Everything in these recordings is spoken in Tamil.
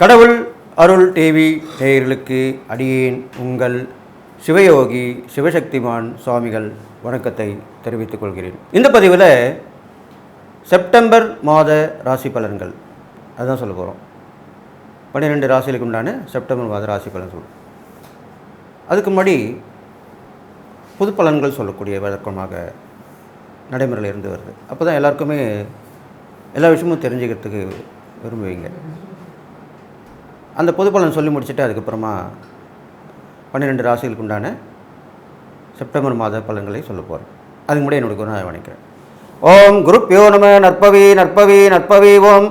கடவுள் அருள் டிவி நேயர்களுக்கு அடியேன் உங்கள் சிவயோகி சிவசக்திமான் சுவாமிகள் வணக்கத்தை தெரிவித்துக் கொள்கிறேன். இந்த பதிவில் செப்டம்பர் மாத ராசி பலன்கள். அதுதான் சொல்ல போகிறோம் பன்னிரெண்டு ராசிகளுக்கு உண்டான செப்டம்பர் மாத ராசி பலன் சொல்லும் அதுக்கு முன்னாடி புது பலன்கள் சொல்லக்கூடிய வழக்கமாக நடைமுறையில் இருந்து வருது. அப்போ தான் எல்லாருக்குமே எல்லா விஷயமும் தெரிஞ்சுக்கிறதுக்கு விரும்புவீங்க. அந்த பொது பலன் சொல்லி முடிச்சுட்டு அதுக்கப்புறமா பன்னிரெண்டு ராசிகளுக்கு உண்டான செப்டம்பர் மாத பலன்களை சொல்ல போகிறேன் அதுக்கு முன்னாடி என்னோட குரு வணக்கிறேன் ஓம் குருப்பியோ நம நற்பவி நற்பவி நற்பவி ஓம்.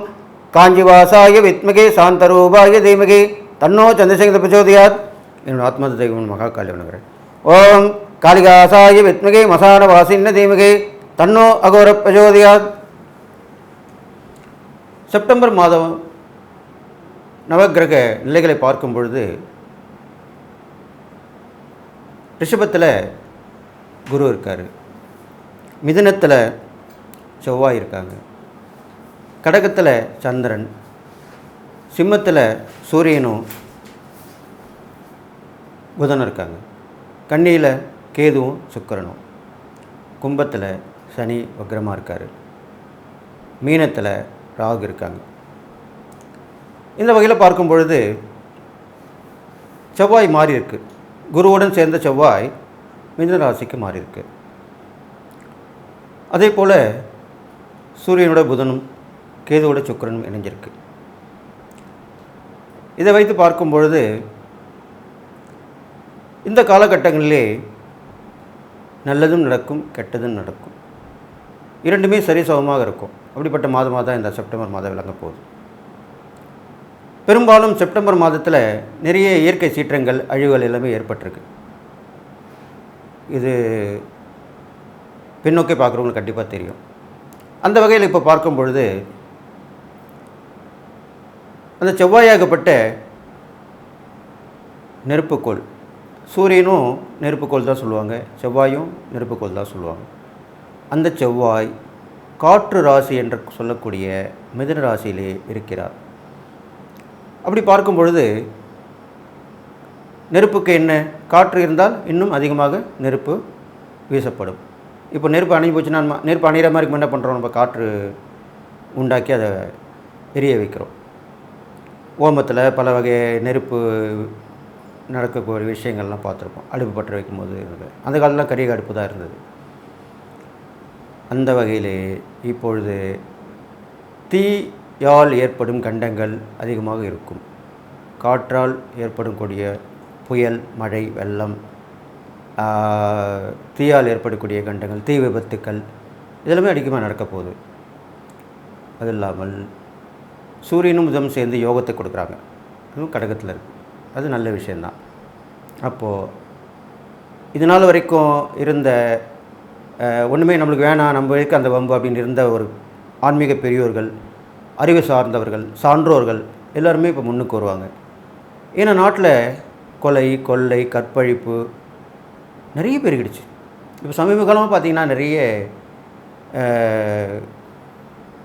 காஞ்சிவாசாய வித்மகே சாந்தரூபாய தீமகி. தன்னோ சந்திரசேகர பிரச்சோதியாத். என்னோட ஆத்மத தெய்வம் மகா காளி வணங்குறேன். ஓம் காளிகாசாய வித்மகே மசான வாசின்ன தீமகி. தன்னோ அகோர பிரச்சோதியாத். செப்டம்பர் மாதம் நவக்கிரக நிலைகளை பார்க்கும் பொழுது ரிஷபத்தில் குரு இருக்கார். மிதுனத்தில் செவ்வாய் இருக்காங்க. கடகத்தில் சந்திரன். சிம்மத்தில் சூரியனும் புதனும் இருக்காங்க. கண்ணியில் கேதுவும் சுக்கிரனும். கும்பத்தில் சனி வக்ரமாக இருக்கார். மீனத்தில் ராகு இருக்காங்க. இந்த வகையில் பார்க்கும் பொழுது செவ்வாய் மாறி இருக்கு குருவுடன் சேர்ந்த செவ்வாய் மிதனராசிக்கு மாறியிருக்கு. மாறி இருக்கு அதே போல் சூரியனோட புதனும் கேதுவோட சுக்கிரனும் இணைஞ்சிருக்கு. இதை வைத்து பார்க்கும் பொழுது இந்த காலகட்டங்களிலே நல்லதும் நடக்கும் கெட்டதும் நடக்கும். இரண்டுமே சரிசமமாக இருக்கும். அப்படிப்பட்ட மாதமாக தான் இந்த செப்டம்பர் மாதம் விளங்க போகுது. பெரும்பாலும் செப்டம்பர் மாதத்தில் நிறைய இயற்கை சீற்றங்கள் அழிவுகள் எல்லாமே ஏற்பட்டிருக்கு. இது பின்னோக்கி பார்க்குறவங்களுக்கு கண்டிப்பாக தெரியும். அந்த வகையில் இப்போ பார்க்கும் பொழுது அந்த செவ்வாயாகப்பட்ட நெருப்புக்கோள் சூரியனும் நெருப்புக்கோள் தான் சொல்லுவாங்க செவ்வாயும் நெருப்புக்கோள் தான் சொல்லுவாங்க. அந்த செவ்வாய் காற்று ராசி என்று சொல்லக்கூடிய மிதுன ராசியிலே இருக்கிறார். அப்படி பார்க்கும் பொழுது நெருப்புக்கு என்ன? காற்று இருந்தால் இன்னும் அதிகமாக நெருப்பு வீசப்படும். இப்போ நெருப்பு அணைஞ்சு போச்சுன்னா நம்ம நெருப்பு அணையிற மாதிரி என்ன பண்ணுறோம் நம்ம காற்று உண்டாக்கி அதை எரிய வைக்கிறோம். ஓமத்தில் பல வகை நெருப்பு நடக்கக்கூடிய விஷயங்கள்லாம் பார்த்துருப்போம். அடுப்பு பற்ற வைக்கும்போது இருந்தது அந்த காலத்தில் கரிய அடுப்பு தான் இருந்தது. அந்த வகையிலே இப்பொழுது தீ யால் ஏற்படும் கண்டங்கள் அதிகமாக இருக்கும். காற்றால் ஏற்படும் கூடிய புயல் மழை வெள்ளம் தீயால் ஏற்படக்கூடிய கண்டங்கள் தீ விபத்துக்கள் இதெல்லாமே அதிகமாக நடக்க போகுது. அது இல்லாமல் சூரியனும் புதம் சேர்ந்து யோகத்தை கொடுக்குறாங்க. அதுவும் கடகத்தில் இருக்குது அது நல்ல விஷயந்தான். அப்போது இது நாள் வரைக்கும் இருந்த ஒன்றுமே நம்மளுக்கு வேணாம் நம்ம இருக்க அந்த வம்பு அப்படின்னு இருந்த ஒரு ஆன்மீக பெரியோர்கள் அறிவு சார்ந்தவர்கள் சான்றோர்கள் எல்லாருமே இப்போ முன்னுக்கு வருவாங்க. ஏன்னா நாட்டில் கொலை கொள்ளை கற்பழிப்பு நிறைய பெருகிடுச்சு. இப்போ சமீப காலமாக பார்த்தீங்கன்னா நிறைய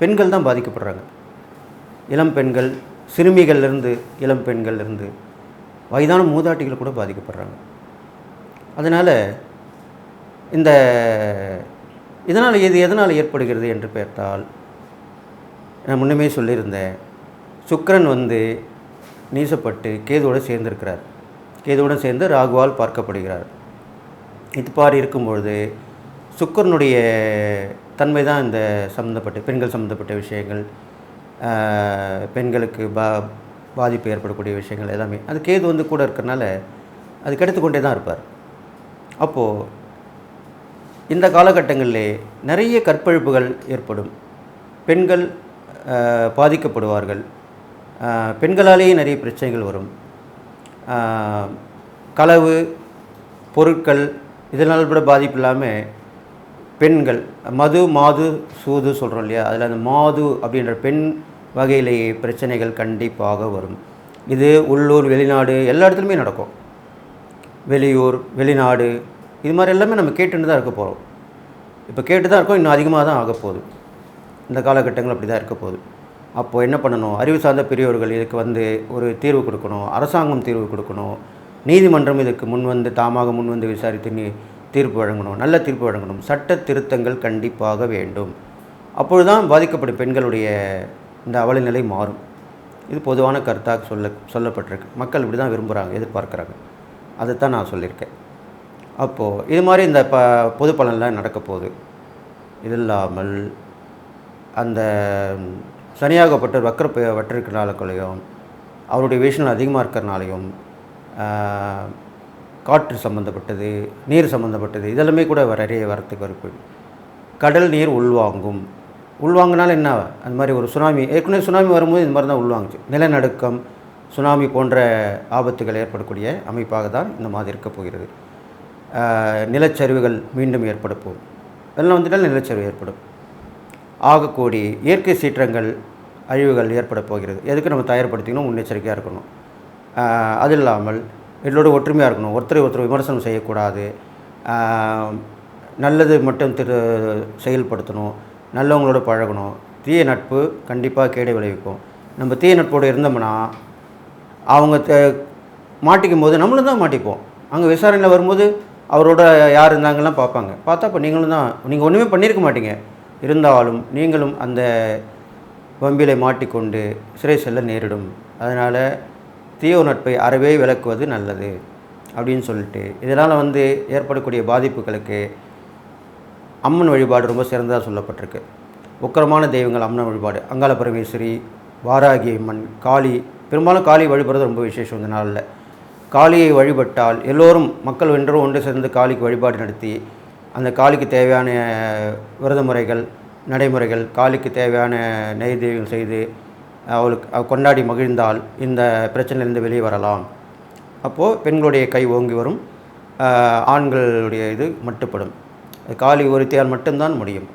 பெண்கள் தான் பாதிக்கப்படுறாங்க. இளம் பெண்கள் சிறுமிகள்லேருந்து இளம் பெண்கள்லேருந்து வயதான மூதாட்டிகள் கூட பாதிக்கப்படுறாங்க. அதனால் இந்த இதனால் இது எதனால் ஏற்படுகிறது என்று பார்த்தால் நான் முன்னமே சொல்லியிருந்தேன் சுக்கிரன் வந்து நீசப்பட்டு கேதுவோடு சேர்ந்திருக்கிறார். கேதுவுடன் சேர்ந்து ராகுவால் பார்க்கப்படுகிறார். இது பாரி இருக்கும்பொழுது சுக்கிரனுடைய தன்மை தான் இந்த சம்மந்தப்பட்ட பெண்கள் சம்மந்தப்பட்ட விஷயங்கள் பெண்களுக்கு பா பாதிப்பு ஏற்படக்கூடிய விஷயங்கள் எல்லாமே. அது கேது வந்து கூட இருக்கிறனால அது கெடுத்து கொண்டே தான் இருப்பார். அப்போது இந்த காலகட்டங்களிலே நிறைய கற்பழிப்புகள் ஏற்படும். பெண்கள் பாதிக்கப்படுவார்கள். பெண்களாலேயே நிறைய பிரச்சனைகள் வரும். களவு பொருட்கள் இதனால் கூட பாதிப்பு இல்லாமல் பெண்கள் மது மாது சூது சொல்கிறோம் இல்லையா? அதில் அந்த மாது அப்படின்ற பெண் வகையிலேயே பிரச்சனைகள் கண்டிப்பாக வரும். இது உள்ளூர் வெளிநாடு எல்லா இடத்துலையுமே நடக்கும். வெளியூர் வெளிநாடு இது மாதிரி எல்லாமே நம்ம கேட்டுன்னு தான் இருக்க போகிறோம் இப்போ கேட்டு தான் இருக்கோம் இன்னும் அதிகமாக தான் ஆக போகுது இந்த காலகட்டங்கள் அப்படி தான் இருக்க போகுது. அப்போது என்ன பண்ணணும்? அறிவு சார்ந்த பெரியவர்கள் இதுக்கு வந்து ஒரு தீர்வு கொடுக்கணும். அரசாங்கம் தீர்வு கொடுக்கணும். நீதிமன்றம் இதுக்கு முன் வந்து தாமாக முன் வந்து விசாரித்து நீ தீர்ப்பு வழங்கணும். நல்ல தீர்ப்பு வழங்கணும். சட்ட திருத்தங்கள் கண்டிப்பாக வேண்டும். அப்பொழுதுதான் பாதிக்கப்படும் பெண்களுடைய இந்த அவல நிலை மாறும். இது பொதுவான கருத்தாக சொல்ல சொல்லப்பட்டிருக்கு. மக்கள் இப்படி தான் விரும்புகிறாங்க எதிர்பார்க்குறாங்க. அதை தான் நான் சொல்லியிருக்கேன். அப்போது இது மாதிரி இந்த ப பொது பலன்லாம் நடக்க போகுது. இது இல்லாமல் அந்த சனியாகப்பட்ட வக்கர ப- வற்றிருக்கிறனாலையும் அவருடைய விஷயம் அதிகமாக இருக்கிறனாலையும் காற்று சம்மந்தப்பட்டது நீர் சம்மந்தப்பட்டது இதெல்லாமே கூட நிறைய வரத்துக்கு வாய்ப்பு. கடல் நீர் உள்வாங்கும். உள்வாங்கினால என்ன? அந்த மாதிரி ஒரு சுனாமி ஏற்கனவே சுனாமி வரும்போது இந்த மாதிரி தான் உள்வாங்குச்சு. நிலநடுக்கம் சுனாமி போன்ற ஆபத்துகள் ஏற்படக்கூடிய அமைப்பாக தான் இந்த மாதிரி இருக்க போகிறது. நிலச்சரிவுகள் மீண்டும் ஏற்பட போகும். வெள்ளம் வந்துட்டால் நிலச்சரிவு ஏற்படும். ஆகக்கூடிய இயற்கை சீற்றங்கள் அழிவுகள் ஏற்பட போகிறது. எதுக்கு நம்ம தயார்படுத்திக்கணும்? முன்னெச்சரிக்கையாக இருக்கணும். அது இல்லாமல் எல்லோரும் ஒற்றுமையாக இருக்கணும். ஒருத்தரை ஒருத்தர் விமர்சனம் செய்யக்கூடாது. நல்லது மட்டும் திரு செயல்படுத்தணும். நல்லவங்களோட பழகணும். தீய நட்பு கண்டிப்பாக கேடை விளைவிக்கும். நம்ம தீய நட்போடு இருந்தோம்னா அவங்க த- மாட்டிக்கும் போது நம்மளும் தான் மாட்டிப்போம். அங்கே விசாரணையில் வரும்போது அவரோட யார் இருந்தாங்கலாம் பார்ப்பாங்க. பார்த்தா இப்போ நீங்களும் தான் நீங்கள் ஒன்றுமே பண்ணியிருக்க மாட்டீங்க. இருந்தாலும் நீங்களும் அந்த வம்பிலை மாட்டிக்கொண்டு சிறை செல்ல நேரிடும். அதனால் தீய நட்பை அறவே விளக்குவது நல்லது அப்படின்னு சொல்லிட்டு. இதனால் வந்து ஏற்படக்கூடிய பாதிப்புகளுக்கு அம்மன் வழிபாடு ரொம்ப சிறந்ததாக சொல்லப்பட்டிருக்கு. உக்கிரமான தெய்வங்கள் அம்மன் வழிபாடு. அங்காள பரமேஸ்வரி வாராகி அம்மன் காளி. பெரும்பாலும் காளி வழிபடுறது ரொம்ப விசேஷம் இந்த நாளில். காளியை வழிபட்டால் எல்லோரும் மக்கள் வென்றும் ஒன்று சேர்ந்து காளிக்கு வழிபாடு நடத்தி அந்த காளிக்கு தேவையான விரத முறைகள் நடைமுறைகள் காளிக்கு தேவையான நெய்தீகம் செய்து அவளுக்கு கொண்டாடி மகிழ்ந்தால் இந்த பிரச்சனையிலேருந்து வெளியே வரலாம். அப்போது பெண்களுடைய கை ஓங்கி வரும். ஆண்களுடைய இது மட்டுப்படும். காளி ஒருத்தியால் மட்டும்தான் முடியும்.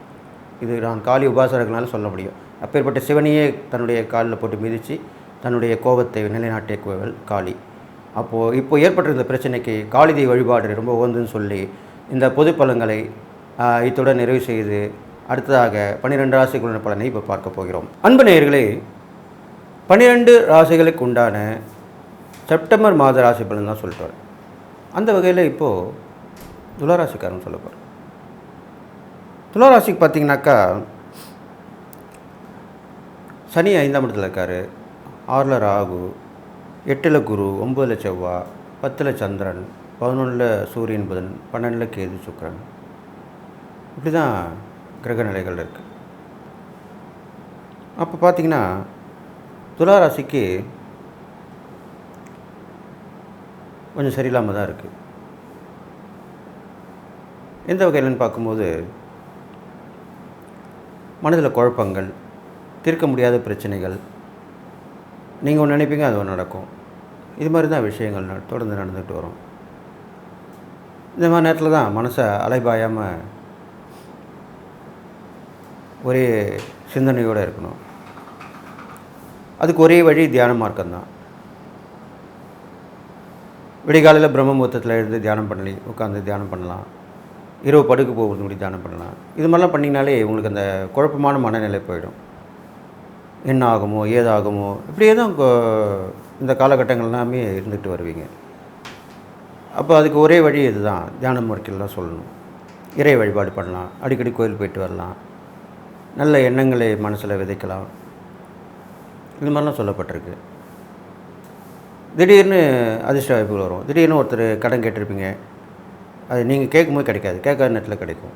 இது நான் காளி உபாசகர்களால் சொல்ல முடியும். அப்பேற்பட்ட சிவனையே தன்னுடைய காலில் போட்டு மிதித்து தன்னுடைய கோபத்தை நிலைநாட்டிய கோவில் காளி. அப்போது இப்போ ஏற்பட்டிருந்த பிரச்சனைக்கு காளிதை வழிபாடு ரொம்ப உகந்துன்னு சொல்லி இந்த பொது பலன்களை இத்துடன் நிறைவு செய்து அடுத்ததாக பன்னிரெண்டு ராசிக்குள்ள பலனை இப்போ பார்க்க போகிறோம். அன்பு நேயர்களே பன்னிரெண்டு ராசிகளுக்கு உண்டான செப்டம்பர் மாத ராசி பலன் தான் சொல்லிட்டு வரேன் அந்த வகையில் இப்போது துளாராசிக்காரன் சொல்ல போகிறேன் துளாராசிக்கு பார்த்தீங்கன்னாக்கா சனி ஐந்தாம் இடத்துல இருக்கார். ஆறில் ராகு எட்டில் குரு ஒம்பதில் செவ்வாய் பத்தில் சந்திரன் பதினொன்றில் சூரியன் புதன் பன்னெண்டில் கேது சுக்கிரன். இப்படி தான் கிரக நிலைகள் இருக்குது அப்போ பார்த்தீங்கன்னா துளாராசிக்கு கொஞ்சம் சரியில்லாமல் தான் இருக்குது எந்த வகையிலன்னு பார்க்கும்போது மனதில் குழப்பங்கள் தீர்க்க முடியாத பிரச்சனைகள் நீங்கள் ஒன்று நினைப்பீங்க அது ஒன்று நடக்கும். இது மாதிரி தான் விஷயங்கள் தொடர்ந்து நடந்துகிட்டு வரும். இந்த மாதிரி நேரத்தில் தான் மனசை அலைபாயாமல் ஒரே சிந்தனையோடு இருக்கணும். அதுக்கு ஒரே வழி தியான மார்க்கம் தான். விடிகாலையில் பிரம்ம முகூர்த்தத்தில் எழுந்து தியானம் பண்ணி உட்காந்து தியானம் பண்ணலாம். இரவு படுக்க போகிறது முடி தியானம் பண்ணலாம். இது மாதிரிலாம் பண்ணிங்கனாலே உங்களுக்கு அந்த குழப்பமான மனநிலை போயிடும். என்ன ஆகுமோ ஏதாகுமோ இப்படியே தான் இந்த காலகட்டங்கள் எல்லாமே இருந்துகிட்டு வருவீங்க. அப்போ அதுக்கு ஒரே வழி இதுதான். தியான முறைகள் தான் சொல்லணும். இறை வழிபாடு பண்ணலாம். அடிக்கடி கோயில் போயிட்டு வரலாம். நல்ல எண்ணங்களை மனசில் விதைக்கலாம். இது மாதிரிலாம் சொல்லப்பட்டிருக்கு. திடீர்னு அதிர்ஷ்ட வாய்ப்புகள் வரும். திடீர்னு ஒருத்தர் கடன் கேட்டிருப்பீங்க. அது நீங்கள் கேட்கும்போது கிடைக்காது. கேட்காத நேரத்தில் கிடைக்கும்.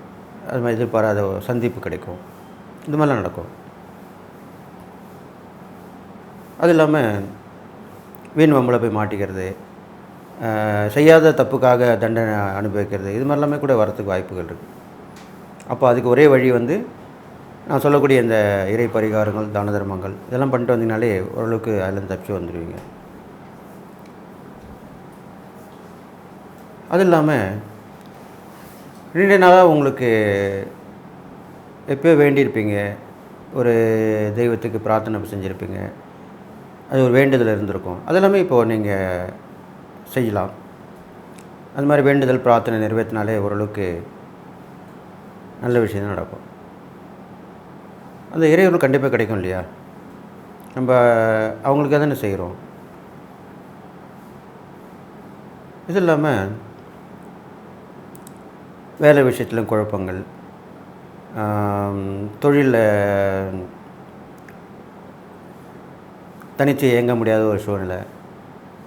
அது மாதிரி எதிர்பாராத ஒரு சந்திப்பு கிடைக்கும். இது மாதிரிலாம் நடக்கும். அது இல்லாமல் வீண் வம்பளை போய் மாட்டிக்கிறது. செய்யாத தப்புக்காக தண்டனை அனுபவிக்கிறது. இது மாதிரிலாமே கூட வரத்துக்கு வாய்ப்புகள் இருக்குது அப்போ அதுக்கு ஒரே வழி வந்து நான் சொல்லக்கூடிய இந்த இறை பரிகாரங்கள் தான தர்மங்கள் இதெல்லாம் பண்ணிட்டு வந்தீங்கனாலே ஓரளவுக்கு அதில் தப்பிச்சு வந்துடுவீங்க. அது இல்லாமல் நீண்ட நாளாக உங்களுக்கு எப்போயோ வேண்டியிருப்பீங்க. ஒரு தெய்வத்துக்கு பிரார்த்தனை செஞ்சுருப்பீங்க. அது ஒரு வேண்டுதல் இருந்திருக்கும். அதெல்லாமே இப்போது நீங்கள் செய்யலாம். அது மாதிரி வேண்டுதல் பிரார்த்தனை நிறைவேற்றினாலே ஓரளவுக்கு நல்ல விஷயம் தான் நடக்கும். அந்த இறைவனும் கண்டிப்பாக கிடைக்கும் இல்லையா? நம்ம அவங்களுக்காக தானே செய்கிறோம் இது இல்லாமல் வேலை விஷயத்துலையும் குழப்பங்கள் தொழிலில் தனித்து இயங்க முடியாத ஒரு சூழ்நிலை.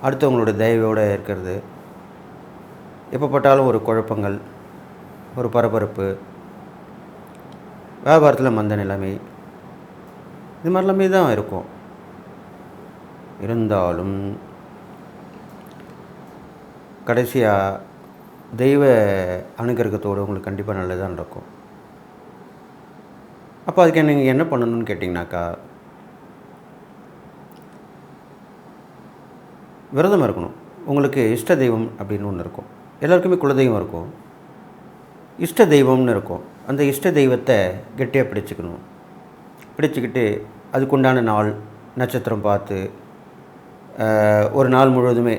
அடுத்தவங்களோட தயவோடு இருக்கிறது. எப்போ பட்டாலும் ஒரு குழப்பங்கள் ஒரு பரபரப்பு வியாபாரத்தில் மந்த நிலைமை இது மாதிரிலாமே தான் இருக்கும். இருந்தாலும் கடைசியாக தெய்வ அனுகிரகத்தோடு உங்களுக்கு கண்டிப்பாக நல்லதாக நடக்கும். அப்போ அதுக்கு நீங்கள் என்ன பண்ணணும்னு கேட்டிங்கனாக்கா விரதம் இருக்கணும். உங்களுக்கு இஷ்ட தெய்வம் அப்படின்னு ஒன்று இருக்கும். எல்லாருக்குமே குலதெய்வம் இருக்கும். இஷ்ட தெய்வம்னு இருக்கும். அந்த இஷ்ட தெய்வத்தை கெட்டியாக பிடிச்சிக்கணும். பிடிச்சிக்கிட்டு அதுக்குண்டான நாள் நட்சத்திரம் பார்த்து ஒரு நாள் முழுவதுமே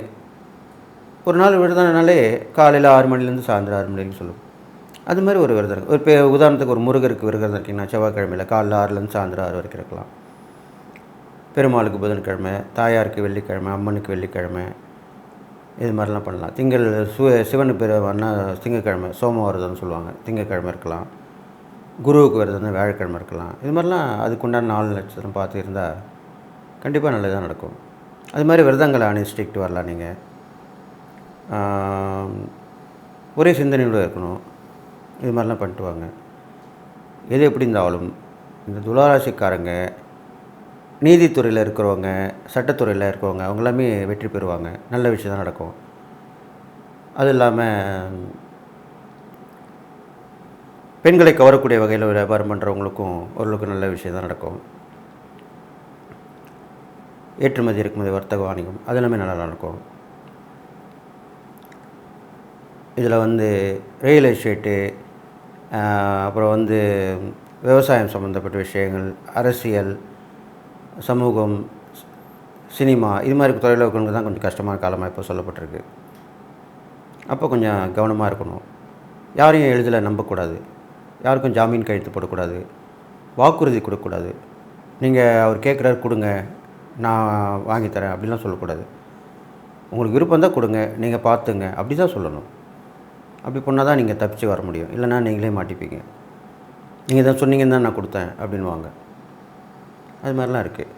ஒரு நாள் விரதம்னாலே காலையில் ஆறு மணிலேருந்து சாயந்தரம் ஆறு மணிலேருந்து சொல்லுவோம். அது மாதிரி ஒரு விரதம் ஒரு இப்போ உதாரணத்துக்கு ஒரு முருகருக்கு விரதம் இருக்கீங்கன்னா செவ்வாய்க்கிழமையில் காலைல ஆறுலேருந்து சாயந்தரம் ஆறு வரைக்கும் இருக்கலாம். பெருமாளுக்கு புதன்கிழமை தாயாருக்கு வெள்ளிக்கிழமை அம்மனுக்கு வெள்ளிக்கிழமை இது மாதிரிலாம் பண்ணலாம். திங்கள் சு சிவனு பெருமானா திங்கக்கிழமை திங்கக்கிழமை சோமவாரதம்னு சொல்லுவாங்க. திங்கக்கிழமை இருக்கலாம். குருவுக்கு விரதம்னா வியாழக்கிழமை இருக்கலாம். இது மாதிரிலாம் அதுக்குண்டான நாலு நட்சத்திரம் பார்த்து இருந்தால் கண்டிப்பாக நல்லதாக நடக்கும். அது மாதிரி விரதங்களை அனுஷ்டிக்கிட்டு வரலாம் நீங்கள் ஒரே சிந்தனையோடு இருக்கணும். இது மாதிரிலாம் பண்ணிட்டு வாங்க. எது எப்படி இருந்தாலும் இந்த துளாராசிக்காரங்க நீதித்துறையில் இருக்கிறவங்க சட்டத்துறையில் இருக்கிறவங்க அவங்க எல்லாமே வெற்றி பெறுவாங்க. நல்ல விஷயம் தான் நடக்கும். அது இல்லாமல் பெண்களை கவரக்கூடிய வகையில் வியாபாரம் பண்ணுறவங்களுக்கும் ஓரளவுக்கு நல்ல விஷயம் தான் நடக்கும். ஏற்றுமதி இறக்குமதி வர்த்தக வாணிகம் அது எல்லாமே நல்லா நடக்கும். இதில் வந்து ரியல் எஸ்டேட்டு அப்புறம் வந்து விவசாயம் சம்மந்தப்பட்ட விஷயங்கள் அரசியல் சமூகம் சினிமா இது மாதிரி துறையில் இருக்கிறவங்க தான் கொஞ்சம் கஷ்டமான காலமாக இப்போ சொல்லப்பட்டிருக்கு. அப்போ கொஞ்சம் கவனமாக இருக்கணும். யாரையும் எளிதில் நம்பக்கூடாது. யாருக்கும் ஜாமீன் கையெழுத்து போடக்கூடாது. வாக்குறுதி கொடுக்கக்கூடாது. நீங்கள் அவர் கேட்குறாரு கொடுங்க. நான் வாங்கித்தரேன் அப்படிலாம் சொல்லக்கூடாது. உங்களுக்கு விருப்பம் தான் கொடுங்க. நீங்கள் பார்த்துங்க. அப்படி தான் சொல்லணும். அப்படி பண்ணால் தான் நீங்கள் தப்பிச்சு வர முடியும். இல்லைனா நீங்களே மாட்டிப்பீங்க. நீங்கள் தான் சொன்னீங்கன்னு தான் நான் கொடுத்தேன் அப்படின்வாங்க அது மாதிரிலாம் இருக்குது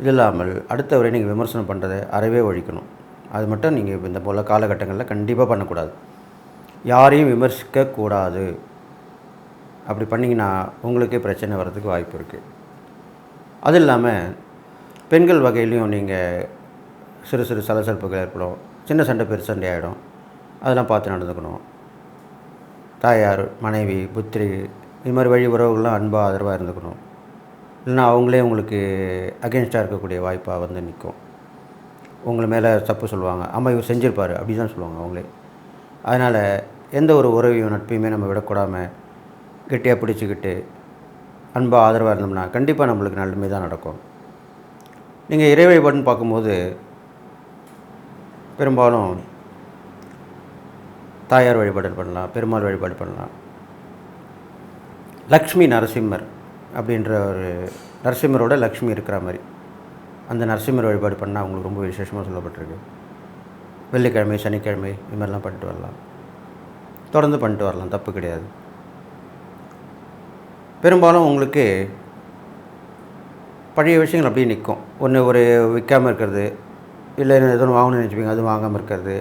இது இல்லாமல் அடுத்தவரை நீங்கள் விமர்சனம் பண்ணுறதை அறவே ஒழிக்கணும். அது மட்டும் நீங்கள் இந்த போல் காலகட்டங்களில் கண்டிப்பாக பண்ணக்கூடாது. யாரையும் விமர்சிக்கக்கூடாது அப்படி பண்ணிங்கன்னா உங்களுக்கே பிரச்சனை வர்றதுக்கு வாய்ப்பு இருக்குது அது இல்லாமல் பெண்கள் வகையிலையும் நீங்கள் சிறு சிறு சலசலப்புகள் ஏற்படும். சின்ன சண்டை பெரு சண்டை ஆகிடும் அதெல்லாம் பார்த்து நடந்துக்கணும். தாயார் மனைவி புத்திரி இது மாதிரி வழி உறவுகள்லாம் அன்பாக ஆதரவாக இருந்துக்கணும். இல்லைனா அவங்களே உங்களுக்கு அகேன்ஸ்டாக இருக்கக்கூடிய வாய்ப்பாக வந்து நிற்கும் உங்களை மேலே தப்பு சொல்லுவாங்க. அம்மா இவர் செஞ்சுருப்பார். அப்படி தான் சொல்லுவாங்க அவங்களே. அதனால் எந்த ஒரு உறவையும் நட்பையுமே நம்ம விடக்கூடாமல் கெட்டியாக பிடிச்சிக்கிட்டு அன்பாக ஆதரவாக இருந்தோம்னா கண்டிப்பாக நம்மளுக்கு நல்லமே தான் நடக்கும். நீங்கள் இறை வழிபாடுன்னு பார்க்கும்போது பெரும்பாலும் தாயார் வழிபாடு பண்ணலாம் பெருமாள் வழிபாடு பண்ணலாம். லக்ஷ்மி நரசிம்மர் அப்படின்ற ஒரு நரசிம்மரோட லக்ஷ்மி இருக்கிற மாதிரி. அந்த நரசிம்மர் வழிபாடு பண்ணால் அவங்களுக்கு ரொம்ப விசேஷமாக சொல்லப்பட்டிருக்கு. வெள்ளிக்கிழமை சனிக்கிழமை இது மாதிரிலாம் பண்ணிட்டு வரலாம். தொடர்ந்து பண்ணிட்டு வரலாம் தப்பு கிடையாது. பெரும்பாலும் உங்களுக்கு பழைய விஷயங்கள் அப்படியே நிற்கும். ஒன்று ஒரு விற்காமல் இருக்கிறது இல்லை எதுவும் வாங்கணும்னு நினச்சிப்பீங்க அதுவும் வாங்காமல் இருக்கிறது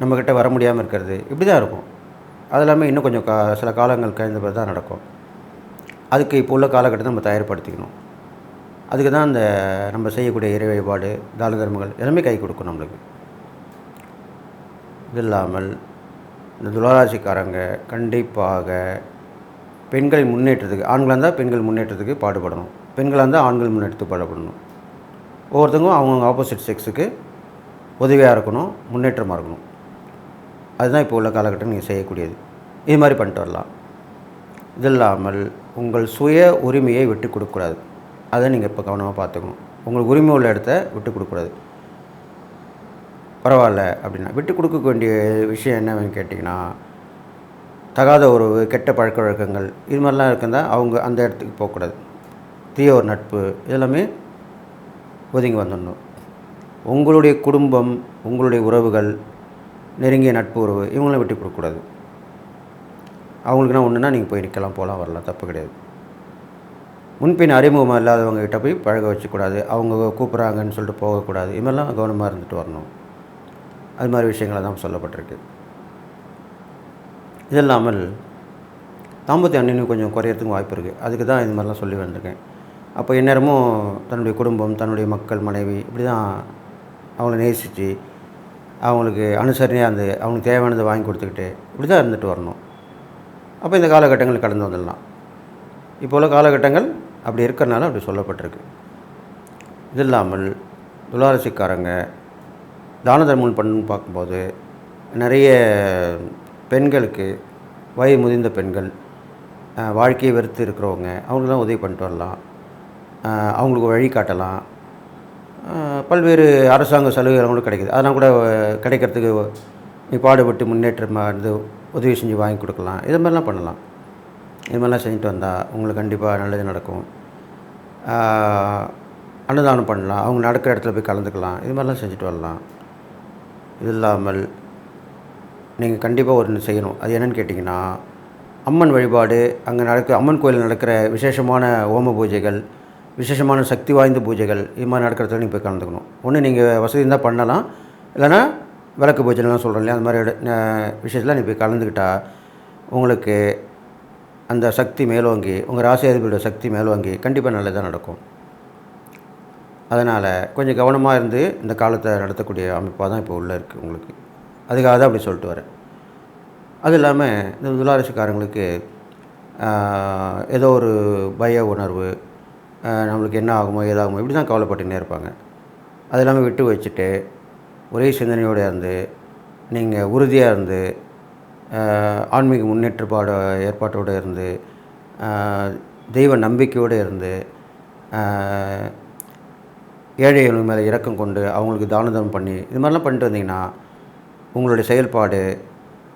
நம்மக்கிட்ட வர முடியாமல் இருக்கிறது இப்படி தான் இருக்கும். அது எல்லாமே இன்னும் கொஞ்சம் கா சில காலங்கள் கழிந்த பிறகு தான் நடக்கும். அதுக்கு இப்போ உள்ள காலகட்டத்தை நம்ம தயார்படுத்திக்கணும். அதுக்கு தான் அந்த நம்ம செய்யக்கூடிய இறை வழிபாடு தான தர்மங்கள் எல்லாமே கை கொடுக்கும் நம்மளுக்கு. இது இல்லாமல் இந்த துளாராசிக்காரங்க கண்டிப்பாக பெண்கள் முன்னேற்றத்துக்கு ஆண்களாக இருந்தால் பெண்கள் முன்னேற்றத்துக்கு பாடுபடணும். பெண்களாக இருந்தால் ஆண்கள் முன்னேற்றத்துக்கு பாடுபடணும். ஒவ்வொருத்தவங்க அவங்கவுங்க ஆப்போசிட் செக்ஸுக்கு உதவியாக இருக்கணும் முன்னேற்றமாக இருக்கணும். அதுதான் இப்போ உள்ள காலகட்டம் நீங்கள் செய்யக்கூடியது. இது மாதிரி பண்ணிட்டு வரலாம். இது இல்லாமல் உங்கள் சுய உரிமையை விட்டு கொடுக்கக்கூடாது. அதை நீங்கள் இப்போ கவனமாக பார்த்துக்கணும். உங்களுக்கு உரிமை உள்ள இடத்த விட்டு கொடுக்கக்கூடாது. பரவாயில்ல அப்படின்னா விட்டு கொடுக்க வேண்டிய விஷயம் என்னன்னு கேட்டிங்கன்னா தகாத உறவு கெட்ட பழக்க வழக்கங்கள் இது மாதிரிலாம் இருக்குந்தா அவங்க அந்த இடத்துக்கு போகக்கூடாது. தீய ஒரு நட்பு இதெல்லாமே ஒதுங்கி வந்துடணும். உங்களுடைய குடும்பம் உங்களுடைய உறவுகள் நெருங்கிய நட்பு உறவு இவங்களாம் விட்டு கொடுக்கக்கூடாது. அவங்களுக்குனா ஒன்றுனா நீங்கள் போய் நிற்கலாம் போகலாம் வரலாம் தப்பு கிடையாது. முன்பின் அறிமுகம் இல்லாதவங்க கிட்ட போய் பழக வச்சுக்கூடாது. அவங்க கூப்பிட்றாங்கன்னு சொல்லிட்டு போகக்கூடாது. இது மாதிரிலாம் கவனமாக இருந்துட்டு வரணும். அது மாதிரி விஷயங்களை தான் சொல்லப்பட்டிருக்கு. இது இல்லாமல் தாம்பத்திய அண்ணனும் கொஞ்சம் குறையறதுக்கு வாய்ப்பு இருக்குது அதுக்கு தான் இது மாதிரிலாம் சொல்லி வந்திருக்கேன். அப்போ எந்நேரமும் தன்னுடைய குடும்பம் தன்னுடைய மக்கள் மனைவி இப்படி தான் அவங்கள நேசித்து அவங்களுக்கு அனுசரணையாக இருந்து அவங்களுக்கு தேவையானதை வாங்கி கொடுத்துக்கிட்டு இப்படி தான் இருந்துட்டு வரணும். அப்போ இந்த காலகட்டங்கள் கடந்து வந்துடலாம். இப்போ உள்ள காலகட்டங்கள் அப்படி இருக்கிறனால அப்படி சொல்லப்பட்டிருக்கு. இது இல்லாமல் துளாரசிக்காரங்க தான தர்மம் பண்ணு பார்க்கும்போது நிறைய பெண்களுக்கு வயது முதிர்ந்த பெண்கள் வாழ்க்கையை வெறுத்து இருக்கிறவங்க அவங்களுக்குலாம் உதவி பண்ணிட்டு வரலாம். அவங்களுக்கு வழி காட்டலாம். பல்வேறு அரசாங்க சலுகைகள் கூட கிடைக்குது. அதெல்லாம் கூட கிடைக்கிறதுக்கு நீ பாடுபட்டு முன்னேற்றமாக இருந்து உதவி செஞ்சு வாங்கி கொடுக்கலாம். இது மாதிரிலாம் பண்ணலாம். இது மாதிரிலாம் செஞ்சுட்டு வந்தால் உங்களுக்கு கண்டிப்பாக நல்லது நடக்கும். அன்னதானம் பண்ணலாம். அவங்க நடக்கிற இடத்துல போய் கலந்துக்கலாம். இது மாதிரிலாம் செஞ்சுட்டு வரலாம். இது இல்லாமல் நீங்கள் கண்டிப்பாக ஒன்று செய்யணும். அது என்னென்னு கேட்டிங்கன்னா அம்மன் வழிபாடு அங்கே நடக்க அம்மன் கோயிலில் நடக்கிற விசேஷமான ஹோம பூஜைகள் விசேஷமான சக்தி வாய்ந்த பூஜைகள் இது மாதிரி நடக்கிறதுல நீங்கள் போய் கலந்துக்கணும். ஒன்று நீங்கள் வசதி இருந்தால் பண்ணலாம். இல்லைன்னா விளக்கு பூஜைலாம் சொல்கிறோம் இல்லையா? அந்த மாதிரி ந- விஷயத்தில் நீ போய் கலந்துக்கிட்டால் உங்களுக்கு அந்த சக்தி மேலோங்கி உங்கள் ராசியாதிபதியோட சக்தி மேலோங்கி கண்டிப்பாக நல்லதாக நடக்கும். அதனால் கொஞ்சம் கவனமாக இருந்து இந்த காலத்தை நடத்தக்கூடிய அமைப்பாக தான் இப்போ உள்ளே இருக்குது உங்களுக்கு. அதுக்காக தான் அப்படி சொல்லிட்டு வரேன். அது இல்லாமல் இந்த துளாரசிக்காரங்களுக்கு ஏதோ ஒரு பய உணர்வு நம்மளுக்கு என்ன ஆகுமோ ஏதாகுமோ இப்படி தான் கவலைப்பட்டுன்னே இருப்பாங்க. அது இல்லாமல் விட்டு வச்சுட்டு ஒரே சிந்தனையோடு இருந்து நீங்கள் உறுதியாக இருந்து ஆன்மீக முன்னேற்றப்பாடு ஏற்பாட்டோடு இருந்து தெய்வ நம்பிக்கையோடு இருந்து ஆஹ், ஏழைகள் மேலே இறக்கம் கொண்டு அவங்களுக்கு தான தர்மம் பண்ணி இது மாதிரிலாம் பண்ணிட்டு வந்தீங்கன்னா உங்களுடைய செயல்பாடு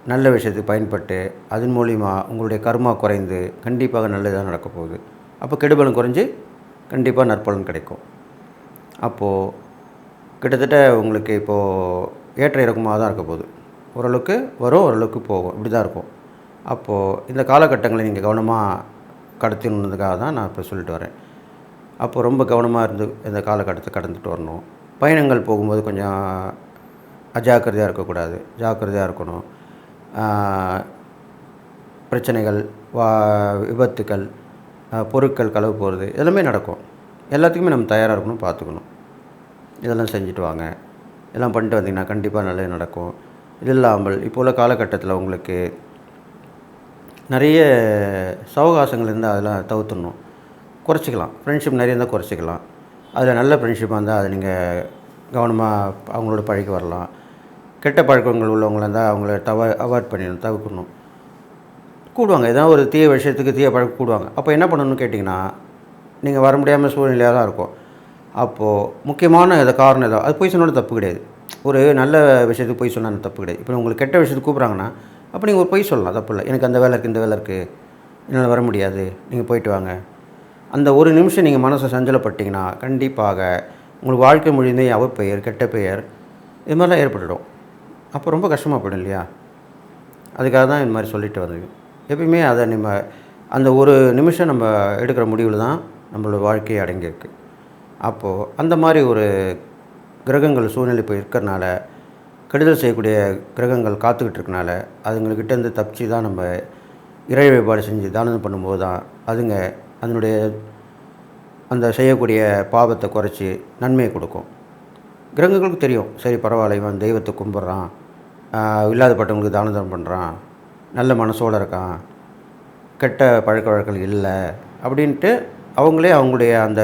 நல்ல விஷயத்துக்கு பயன்பட்டு அதன் மூலிமா உங்களுடைய கர்மா குறைந்து கண்டிப்பாக நல்லதாக நடக்க போகுது. அப்போ கெடுபலம் குறைஞ்சு கண்டிப்பாக நற்பலன் கிடைக்கும். அப்போது கிட்டத்தட்ட உங்களுக்கு இப்போது ஏற்ற இறக்கமாக தான் இருக்க போகுது. ஓரளவுக்கு வரும் ஓரளவுக்கு போகும். இப்படி தான் இருக்கும். அப்போது இந்த காலகட்டங்களை நீங்கள் கவனமாக கடத்தினதுக்காக தான் நான் இப்போ சொல்லிட்டு வரேன். அப்போது ரொம்ப கவனமாக இருந்து இந்த காலகட்டத்தை கடந்துட்டு வரணும். பயணங்கள் போகும்போது கொஞ்சம் அஜாக்கிரதையாக இருக்கக்கூடாது. ஜாக்கிரதையாக இருக்கணும். பிரச்சனைகள் வா விபத்துக்கள் பொருட்கள் களவு போகிறது எல்லாமே நடக்கும். எல்லாத்துக்குமே நம்ம தயாராக இருக்கணும் பார்த்துக்கணும். இதெல்லாம் செஞ்சுட்டு வாங்க. இதெல்லாம் பண்ணிட்டு வந்தீங்கன்னா கண்டிப்பாக நல்லது நடக்கும். இது இல்லாமல் இப்போ உள்ள காலகட்டத்தில் உங்களுக்கு நிறைய சவகாசங்கள் இருந்தால் அதெல்லாம் தவிர்த்துடணும். குறைச்சிக்கலாம். ஃப்ரெண்ட்ஷிப் நிறைய இருந்தால் குறைச்சிக்கலாம். அதில் நல்ல ஃப்ரெண்ட்ஷிப்பாக இருந்தால் அதை நீங்கள் கவனமாக அவங்களோட பழகி வரலாம். கெட்ட பழக்கங்கள் உள்ளவங்களாக இருந்தால் அவங்கள தவ அவாய்ட் பண்ணிடணும் தவிர்க்கணும். கூடுவாங்க. ஏதாவது ஒரு தீய விஷயத்துக்கு தீய பழக்கம் கூடுவாங்க. அப்போ என்ன பண்ணணும்னு கேட்டிங்கன்னா நீங்கள் வர முடியாமல் சூழ்நிலையாக தான் இருக்கும். அப்போது முக்கியமான இதை காரணம் ஏதோ அது போய் சொன்னாலும் தப்பு கிடையாது. ஒரு நல்ல விஷயத்துக்கு போய் சொன்னால் தப்பு கிடையாது. இப்போ உங்களுக்கு கெட்ட விஷயத்துக்கு கூப்பிட்றாங்கன்னா அப்போ நீங்கள் ஒரு பொய் சொல்லலாம் தப்பு இல்லை. எனக்கு அந்த வேலை இருக்குது இந்த வேலை இருக்குது என்னால் வர முடியாது. நீங்கள் போயிட்டு வாங்க. அந்த ஒரு நிமிஷம் நீங்கள் மனசை சஞ்சலப்பட்டிங்கன்னா கண்டிப்பாக உங்களுக்கு வாழ்க்கை முழுந்தே அவப்பெயர் கெட்ட பெயர் இது மாதிரிலாம் ஏற்பட்டுடும். அப்போ ரொம்ப கஷ்டமாக போயிடும் இல்லையா? அதுக்காக தான் இந்த மாதிரி சொல்லிட்டு வந்தது. எப்பயுமே அதை நம்ம அந்த ஒரு நிமிஷம் நம்ம எடுக்கிற முடிவில் தான் நம்மளோட வாழ்க்கையை அடங்கியிருக்கு. அப்போது அந்த மாதிரி ஒரு கிரகங்கள் சூழ்நிலை இப்போ இருக்கிறனால கெடுதல் செய்யக்கூடிய கிரகங்கள் காத்துக்கிட்டு இருக்கனால அதுங்கக்கிட்டேருந்து தப்பிச்சு தான் நம்ம இறை வழிபாடு செஞ்சு தானம் பண்ணும்போது தான் அதுங்க அதனுடைய அந்த செய்யக்கூடிய பாவத்தை குறைச்சி நன்மையை கொடுக்கும். கிரகங்களுக்கு தெரியும். சரி பரவாயில்ல இவன் தெய்வத்தை கும்பிட்றான். இல்லாதப்பட்டவங்களுக்கு தான பண்ணுறான் நல்ல மனசோடு இருக்கான். கெட்ட பழக்க வழக்கங்கள் இல்லை. அப்படின்ட்டு அவங்களே அவங்களுடைய அந்த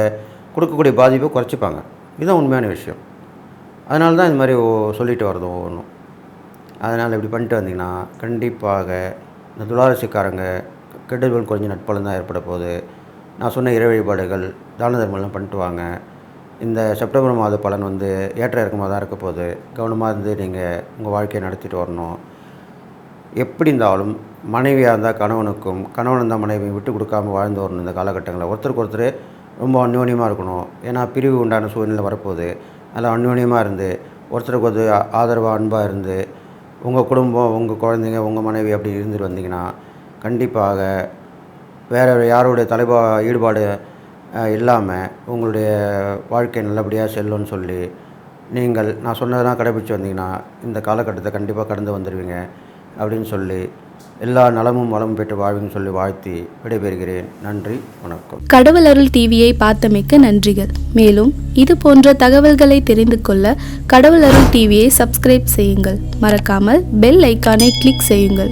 கொடுக்கக்கூடிய பாதிப்பை குறைச்சிப்பாங்க. இதுதான் உண்மையான விஷயம். அதனால தான் இந்த மாதிரி சொல்லிட்டு வரது ஒவ்வொன்றும். அதனால் இப்படி பண்ணிட்டு வந்தீங்கன்னா கண்டிப்பாக இந்த துளாரசிக்காரங்க கெடுதல் குறைஞ்ச நட்பலம் தான் ஏற்பட போகுது. நான் சொன்ன இறை வழிபாடுகள் தான தர்மம்லாம் பண்ணிட்டு வாங்க. இந்த செப்டம்பர் மாத பலன் வந்து ஏற்ற இறக்கமாக தான் இருக்க போகுது. கவனமாக இருந்து நீங்கள் உங்கள் வாழ்க்கையை நடத்திட்டு வரணும். எப்படி இருந்தாலும் மனைவியாக இருந்தால் கணவனுக்கும் கணவன் இருந்தால் மனைவியும் விட்டு கொடுக்காம வாழ்ந்து வரணும் இந்த காலகட்டங்களில். ஒருத்தருக்கு ஒருத்தர் ரொம்ப அந்யோன்யமாக இருக்கணும். ஏன்னா பிரிவு உண்டான சூழ்நிலை வரப்போகுது. அதில் அந்யோன்யமாக இருந்து ஒருத்தருக்கு ஒரு ஆதரவாக அன்பாக இருந்து உங்கள் குடும்பம் உங்கள் குழந்தைங்க உங்கள் மனைவி அப்படி இருந்துட்டு வந்தீங்கன்னா கண்டிப்பாக வேறு யாருடைய தலைவா ஈடுபாடு இல்லாமல் உங்களுடைய வாழ்க்கை நல்லபடியாக செல்லும்னு சொல்லி நீங்கள் நான் சொன்னதெல்லாம் கடைபிடிச்சு வந்தீங்கன்னா இந்த காலகட்டத்தை கண்டிப்பாக கடந்து வந்துடுவீங்க அப்படின்னு சொல்லி எல்லா நலமும் வளமும் பெற்று வாழ்வும் சொல்லி வாழ்த்தி விடைபெறுகிறேன். நன்றி வணக்கம். கடவுள் அருள் டிவியை பார்த்தமைக்க நன்றிகள். மேலும் இது போன்ற தகவல்களை தெரிந்து கொள்ள கடவுள் அருள் டிவியை சப்ஸ்கிரைப் செய்யுங்கள். மறக்காமல் பெல் ஐக்கானை கிளிக் செய்யுங்கள்.